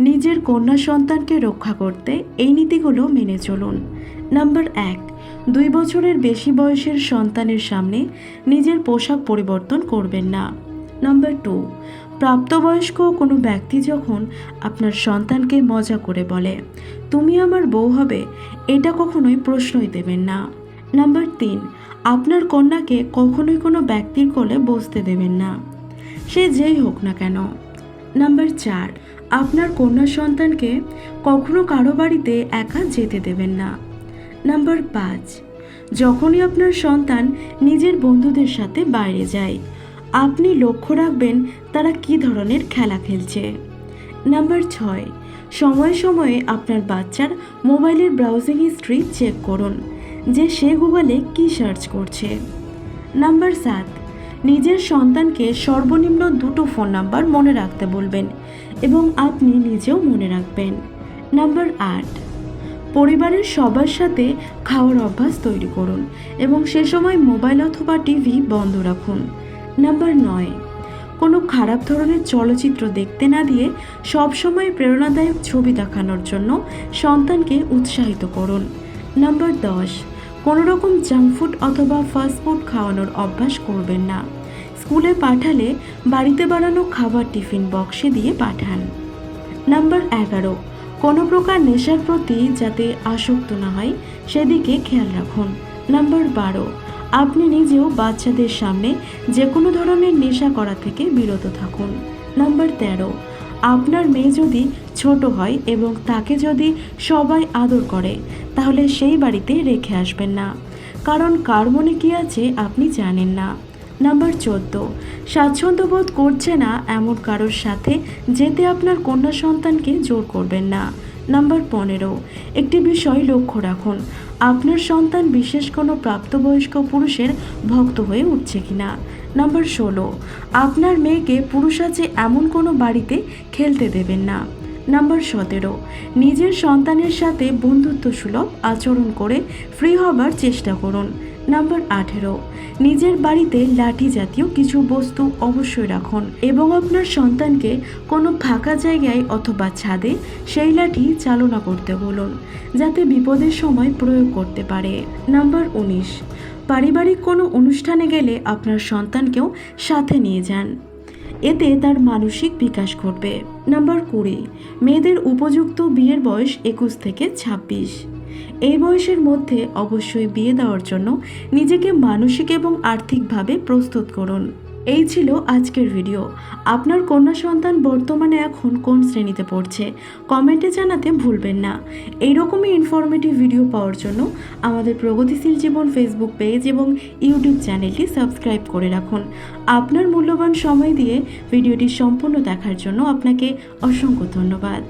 নিজের কন্যা সন্তানকে রক্ষা করতে এই নীতিগুলো মেনে চলুন। নাম্বার এক, দুই বছরের বেশি বয়সের সন্তানের সামনে নিজের পোশাক পরিবর্তন করবেন না। নাম্বার টু, প্রাপ্তবয়স্ক কোনো ব্যক্তি যখন আপনার সন্তানকে মজা করে বলে, তুমি আমার বউ হবে? এটা কখনোই প্রশ্নই দেবেন না। নাম্বার তিন, আপনার কন্যাকে কখনোই কোনো ব্যক্তির কোলে বসতে দেবেন না। সে যেই হোক না কেন। নাম্বার চার আপনার কন্যা সন্তানকে কখনো কারও বাড়িতে একা যেতে দেবেন না। নাম্বার পাঁচ, যখনই আপনার সন্তান নিজের বন্ধুদের সাথে বাইরে যায়, আপনি লক্ষ্য রাখবেন তারা কী ধরনের খেলা খেলছে। নাম্বার ছয়, সময়ে সময়ে আপনার বাচ্চার মোবাইলের ব্রাউজিং হিস্ট্রি চেক করুন, যে সে গুগলে কী সার্চ করছে। নাম্বার সাত নিজের সন্তানকে সর্বনিম্ন দুটো ফোন নাম্বার মনে রাখতে বলবেন এবং আপনি নিজেও মনে রাখবেন। নাম্বার আট, পরিবারের সবার সাথে খাওয়ার অভ্যাস তৈরি করুন এবং সে সময় মোবাইল অথবা টিভি বন্ধ রাখুন। নাম্বার নয়, কোনো খারাপ ধরনের চলচ্চিত্র দেখতে না দিয়ে সবসময় প্রেরণাদায়ক ছবি দেখানোর জন্য সন্তানকে উৎসাহিত করুন। নাম্বার দশ, কোনো রকম জাঙ্ক ফুড অথবা ফাস্টফুড খাওয়ানোর অভ্যাস করবেন না। স্কুলে পাঠালে বাড়িতে বানানো খাবার টিফিন বক্সে দিয়ে পাঠান। নাম্বার এগারো, কোনো প্রকার নেশার প্রতি যাতে আসক্ত না হয়, সেদিকে খেয়াল রাখুন। নাম্বার বারো, আপনি নিজেও বাচ্চাদের সামনে যে কোনো ধরনের নেশা করা থেকে বিরত থাকুন। নাম্বার তেরো, আপনার মেয়ে যদি ছোট হয় এবং তাকে যদি সবাই আদর করে, তাহলে সেই বাড়িতে রেখে আসবেন না। কারণ কার মনে কী আছে আপনি জানেন না। নাম্বার চোদ্দ। স্বাচ্ছন্দ্যবোধ করছে না এমন কারোর সাথে যেতে আপনার কন্যা সন্তানকে জোর করবেন না। নাম্বার পনেরো। একটি বিষয় লক্ষ্য রাখুন, আপনার সন্তান বিশেষ কোনো প্রাপ্তবয়স্ক পুরুষের ভক্ত হয়ে উঠছে কিনা। নাম্বার ষোলো। আপনার মেয়েকে পুরুষ আছে এমন কোনো বাড়িতে খেলতে দেবেন না। নাম্বার সতেরো। নিজের সন্তানের সাথে বন্ধুত্ব সুলভ আচরণ করে ফ্রি হবার চেষ্টা করুন। নাম্বার আঠেরো। নিজের বাড়িতে লাঠি জাতীয় কিছু বস্তু অবশ্যই রাখুন এবং আপনার সন্তানকে কোনো ফাঁকা জায়গায় অথবা ছাদে সেই লাঠি চালনা করতে বলুন, যাতে বিপদের সময় প্রয়োগ করতে পারে। নাম্বার উনিশ। পারিবারিক কোনো অনুষ্ঠানে গেলে আপনার সন্তানকেও সাথে নিয়ে যান। এতে তার মানসিক বিকাশ ঘটবে। নাম্বার কুড়ি, মেয়েদের উপযুক্ত বিয়ের বয়স একুশ থেকে ছাব্বিশ। এই বয়সের মধ্যে অবশ্যই বিয়ে দেওয়ার জন্য নিজেকে মানসিক এবং আর্থিকভাবে প্রস্তুত করুন। এই ছিল আজকের ভিডিও। আপনার কন্যা সন্তান বর্তমানে এখন কোন শ্রেণীতে পড়ছে, কমেন্টে জানাতে ভুলবেন না। এইরকমই ইনফরমেটিভ ভিডিও পাওয়ার জন্য আমাদের প্রগতিশীল জীবন ফেসবুক পেজ এবং ইউটিউব চ্যানেলটি সাবস্ক্রাইব করে রাখুন। আপনার মূল্যবান সময় দিয়ে ভিডিওটি সম্পূর্ণ দেখার জন্য আপনাকে অসংখ্য ধন্যবাদ।